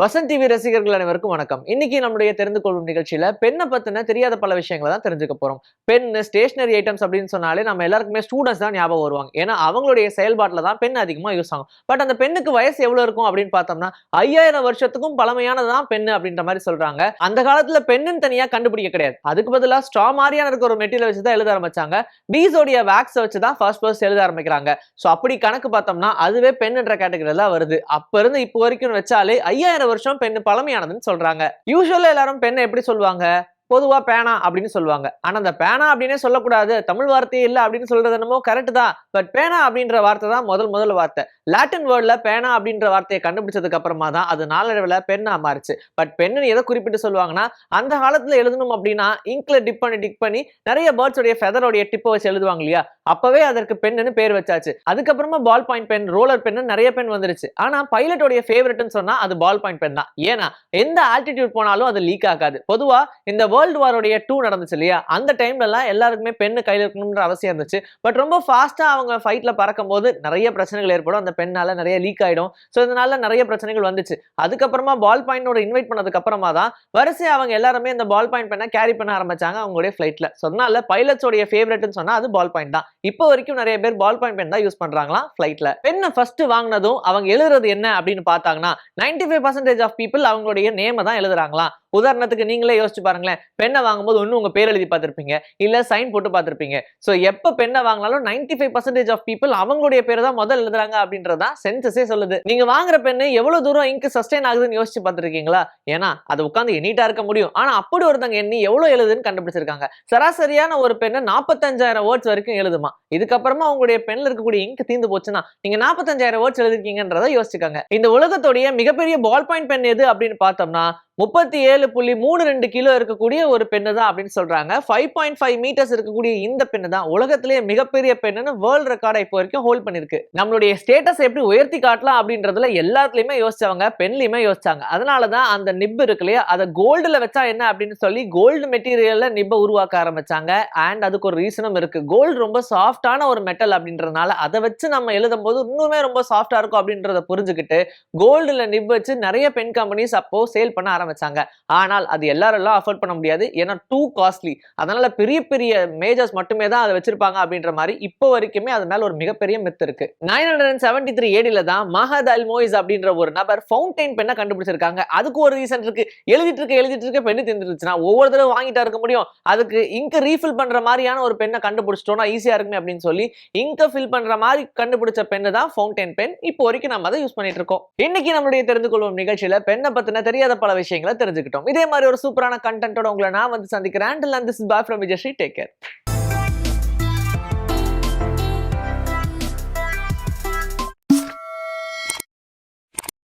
Vasanth TV ரசிகர்கள் அனைவருக்கும் வணக்கம். இன்னைக்கு நம்முடைய தெரிந்து கொள்ளும் நிகழ்ச்சியில பெண்ணை பத்தின தெரியாத பல விஷயங்களை தான் தெரிஞ்சுக்க போறோம். பெண் ஸ்டேஷனரி ஐட்டம்ஸ் அப்படின்னு சொன்னாலே நம்ம எல்லாருக்குமே ஸ்டூடெண்ட்ஸ் தான் ஞாபகம் வருவாங்க. ஏன்னா அவங்களுடைய செயல்பாட்டில் தான் பெண் அதிகமா யூஸ் ஆகும். பட் அந்த பெண்ணுக்கு வயசு எவ்வளவு இருக்கும் அப்படின்னு பார்த்தோம்னா ஐயாயிரம் வருஷத்துக்கும் பழமையானதான் பெண் அப்படின்ற மாதிரி சொல்றாங்க. அந்த காலத்துல பெண்ணுன்னு தனியா கண்டுபிடிக்க கிடையாது. அதுக்கு பதிலா ஸ்ட்ரா மாதிரியான இருக்க ஒரு மெட்டீரியல் வச்சு தான் எழுத ஆரம்பிச்சாங்க. பீஸோடைய வேக்ஸ் வச்சு தான் ஃபர்ஸ்ட் ஃபர்ஸ்ட் எழுத ஆரம்பிக்கிறாங்க. ஸோ அப்படி கணக்கு பார்த்தோம்னா அதுவே பெண்ணுன்ற கேட்டகரியில் தான் வருது. அப்ப இருந்து இப்போ வரைக்கும் வச்சாலே ஐயாயிரம் வருஷம் பெண் பழமையானதுன்னு சொல்றாங்க. யூஸ்வலா எல்லாரும் பெண்ணை எப்படி சொல்லுவாங்க? பொதுவா பேனா அப்படின்னு சொல்லுவாங்க. ஆனா அந்த பேனா அப்படின்னே சொல்லக்கூடாது. தமிழ் வார்த்தையே இல்லை அப்படின்னு சொல்றது என்னமோ கரெக்ட் தான். பட் பேனா அப்படின்ற வார்த்தை தான் முதல் முதல் வார்த்தை. லாட்டின் வேர்ட்ல பேனா அப்படின்ற வார்த்தையை கண்டுபிடிச்சதுக்கு அப்புறமா தான் அது நாளடைவில் பெண்ணா மாறுச்சு. பட் பெண்ணுன்னு எதை குறிப்பிட்டு சொல்லுவாங்கன்னா அந்த காலத்துல எழுதணும் அப்படின்னா இங்க்ல டிப் பண்ணி டிக் பண்ணி நிறைய பேர்ட்ஸோடைய ஃபெதரோடைய டிப்பை வச்சு எழுதுவாங்க இல்லையா? அப்பவே அதற்கு பெண்ணுன்னு பேர் வச்சாச்சு. அதுக்கப்புறமா பால் பாயிண்ட் பென் ரோலர் பெண் நிறைய பெண் வந்துருச்சு. ஆனா பைலட்டோடைய ஃபேவரட்னு சொன்னா அது பால் பாயிண்ட் பென் தான். ஏன்னா எந்த ஆல்டிடியூட் போனாலும் அது லீக் ஆகாது. பொதுவா இந்த வேர்ல்டு வாரோடைய டூ நடந்துச்சு இல்லையா? அந்த டைம்ல எல்லாம் எல்லாருக்குமே பெண்ணு கையில் இருக்கணும்ன்ற அவசியம் இருந்துச்சு. பட் ரொம்ப ஃபாஸ்ட்டாக அவங்க ஃபைட்டில் பறக்கும் போது நிறைய பிரச்சனைகள் ஏற்படும். அந்த பெண்ணால நிறைய லீக் ஆயிடும். ஸோ இதனால நிறைய பிரச்சனைகள் வந்துச்சு. அதுக்கப்புறமா பால் பாயிண்டோட இன்வைட் பண்ணதுக்கு அப்புறமா தான் வரிசை அவங்க எல்லாருமே இந்த பால் பாயிண்ட் பெண்ணை கேரி பண்ண ஆரம்பிச்சாங்க அவங்களுடைய ஃப்ளைட்டில் ஸோ அதனால பைலட்ஸோடைய ஃபேவரட்னு சொன்னா அது பால் பாயிண்ட் தான். இப்போ வரைக்கும் நிறைய பேர் பால் பாயிண்ட் பென் தான் யூஸ் பண்ணுறாங்களாம் ஃபிளைட்ல பெண்ணை ஃபர்ஸ்ட் வாங்கினதும் அவங்க எழுதுறது என்ன அப்படின்னு பார்த்தாங்கன்னா ninety five percentage of people அவங்களுடைய நேமை தான் எழுதுறாங்களாம். உதாரணத்துக்கு நீங்களே யோசிச்சு பாருங்களேன். பெண்ணை வாங்கும்போது ஒன்று உங்க பேர் எழுதி பார்த்துருப்பீங்க. இல்ல சைன் போட்டு பார்த்துருப்பீங்க. ஸோ எப்போ பெண்ணை வாங்கினாலும் ninety five percentage of people அவங்களுடைய பேர் தான் முதல் எழுதுறாங்க அப்படின்றதா சென்சஸே சொல்லுது. நீங்க வாங்குற பெண்ணு எவ்வளவு தூரம் இங்கு சஸ்டைன் ஆகுதுன்னு யோசிச்சு பார்த்துருக்கீங்களா? ஏன்னா அது உட்காந்து எண்ணிட்டா இருக்க முடியும். ஆனா அப்படி ஒருத்தங்க எண்ணி எவ்வளவு எழுதுன்னு கண்டுபிடிச்சிருக்காங்க. சராசரியான ஒரு பெண்ணு நாற்பத்தஞ்சாயிரம் வேர்ட்ஸ் வரைக்கும் எழுதுமா? இதுக்கப்புறமா உங்களுடைய பெண்ணில் இருக்கக்கூடிய இங்க் தீந்து போச்சுன்னா நீங்க நாற்பத்தஞ்சாயிரம் வேர்ட்ஸ் எழுதிருக்கீங்கன்றதை யோசிச்சுக்காங்க. இந்த உலகத்துடைய மிகப்பெரிய பால் பாயிண்ட் பெண் எது அப்படின்னு பார்த்தோம்னா முப்பத்தி ஏழு புள்ளி மூணு ரெண்டு கிலோ இருக்கக்கூடிய ஒரு பெண்ணு தான் அப்படின்னு சொல்றாங்க. ஃபைவ் பாயிண்ட் ஃபைவ் மீட்டர்ஸ் இருக்கக்கூடிய இந்த பெண்ணு தான் உலகத்திலேயே மிகப்பெரிய பெண்ணுன்னு வேர்ல்டு ரெக்கார்டை இப்போ வரைக்கும் ஹோல்ட் பண்ணிருக்கு நம்மளுடைய ஸ்டேட்டஸ் எப்படி உயர்த்தி காட்டலாம் அப்படின்றதுல எல்லாத்துலயுமே யோசிச்சவங்க பெண்லயுமே யோசிச்சாங்க. அதனால தான் அந்த நிப் இருக்கு இல்லையா? அதை கோல்டுல வச்சா என்ன அப்படின்னு சொல்லி கோல்டு மெட்டீரியல்ல நிப்பை உருவாக்க ஆரம்பிச்சாங்க. அண்ட் அதுக்கு ஒரு ரீசனும் இருக்கு. கோல்டு ரொம்ப சாஃப்டான ஒரு மெட்டல் அப்படின்றதுனால அதை வச்சு நம்ம எழுதும் போது இன்னுமே ரொம்ப சாஃப்டா இருக்கும் அப்படின்றத புரிஞ்சுக்கிட்டு கோல்டுல நிப் வச்சு நிறைய பெண் கம்பெனிஸ் அப்போ சேல் பண்ண ஆரம்பிச்சாங்க ஆனால் அது எல்லாரெல்லாம் அஃபோர்ட் பண்ண முடியாது. ஏன்னா டூ காஸ்ட்லி அதனால பெரிய பெரிய மேஜர்ஸ் மட்டுமே தான் அதை வச்சிருப்பாங்க அப்படின்ற மாதிரி இப்போ வரைக்குமே அது மேல ஒரு மிகப்பெரிய மித்து இருக்கு. Nine hundred and seventy three ஏடில தான் மஹத் அல் மோயிஸ் அப்படின்ற ஒரு நபர் ஃபவுண்டைன் பெண்ணை கண்டுபிடிச்சிருக்காங்க. அதுக்கு ஒரு ரீசன் இருக்கு. எழுதிட்டு இருக்க எழுதிட்டு இருக்க பெண்ணு தந்துருச்சுன்னா ஒவ்வொரு தடவை வாங்கிட்டா இருக்க முடியும். அதுக்கு இங்க ரீஃபில் பண்ற மாதிரியான ஒரு பெண்ணை கண்டுபிடிச்சிட்டோம்னா ஈஸியா இருக்குமே அப்படின்னு சொல்லி இங்க ஃபில் பண்ற மாதிரி கண்டுபிடிச்ச பெண்ணு தான் ஃபவுண்டைன் பெண் இப்போ வரைக்கும் நம்ம அதை யூஸ் பண்ணிட்டு இருக்கோம். இன்னைக்கு நம்மளுடைய தெரிந்து கொள்வோம் நிகழ்ச்சியில பெண்ணை பத்தின தெரியாத பல விஷயம் விஷயங்களை தெரிஞ்சுக்கிட்டோம். இதே மாதிரி ஒரு சூப்பரான கண்டென்ட்டோட உங்களை நான் வந்து சந்திக்கிறேன். And this bye from Vijayasri take care